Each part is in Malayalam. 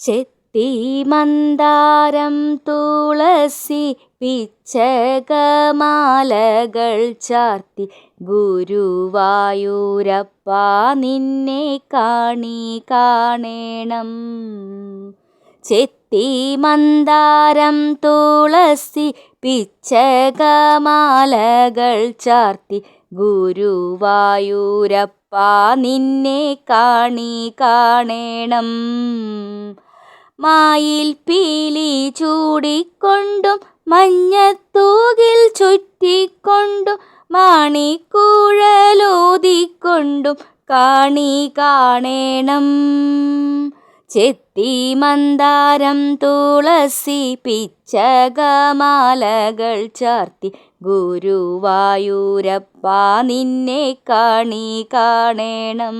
ചെത്തി മന്ദാരം തുളസി പിച്ചകമാലകൾ ചാർത്തി ഗുരുവായൂരപ്പ നിന്നെ കാണി കാണേണം. ചെത്തി മന്ദാരം തുളസി പിച്ചകമാലകൾ ചാർത്തി ഗുരുവായൂരപ്പ നിന്നെ കാണി കാണേണം. മായിൽ പീലി ചൂടിക്കൊണ്ടും മഞ്ഞത്തൂകിൽ ചുറ്റിക്കൊണ്ടും മാണിക്കൂഴലോതിക്കൊണ്ടും കാണി കാണേണം. ചെത്തി മന്ദാരം തുളസി പിച്ചകമാലകൾ ചാർത്തി ഗുരുവായൂരപ്പ നിന്നെ കാണി കാണേണം.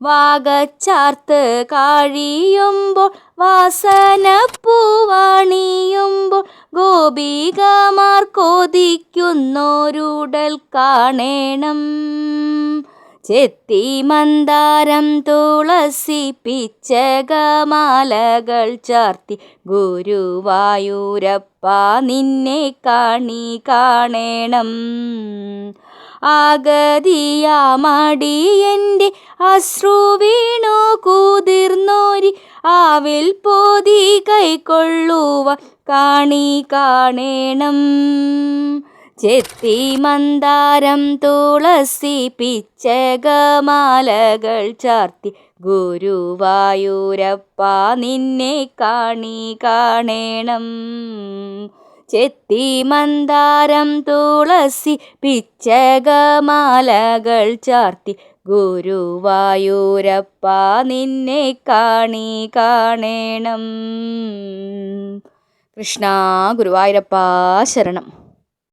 വാഗച്ചാർത്ത് കാഴിയുമ്പോൾ വാസന പൂവാണിയുമ്പോൾ ഗോപികമാർ കൊതിക്കുന്നോരുടൽ കാണേണം. ചെത്തി മന്ദാരം തുളസി പിച്ചകമാലകൾ ചാർത്തി ഗുരുവായൂരപ്പ നിന്നെ കാണി കാണേണം. ആഗതിയാമടിയന്റെ അശ്രു വീണു കുതിർന്നോരി ആവിൽ പോതി കൈക്കൊള്ളുവ കാണി കാണേണം. ചെത്തി മന്ദാരം തുളസി പിച്ചകമാലകൾ ചാർത്തി ഗുരുവായൂരപ്പ നിന്നെ കാണി കാണേണം. ചെത്തി മന്ദാരം തുളസി പിച്ചകമാലകൾ ചാർത്തി. ഗുരുവായൂരപ്പ നിന്നെ കാണി കാണേണം. കൃഷ്ണ ഗുരുവായൂരപ്പ ശരണം.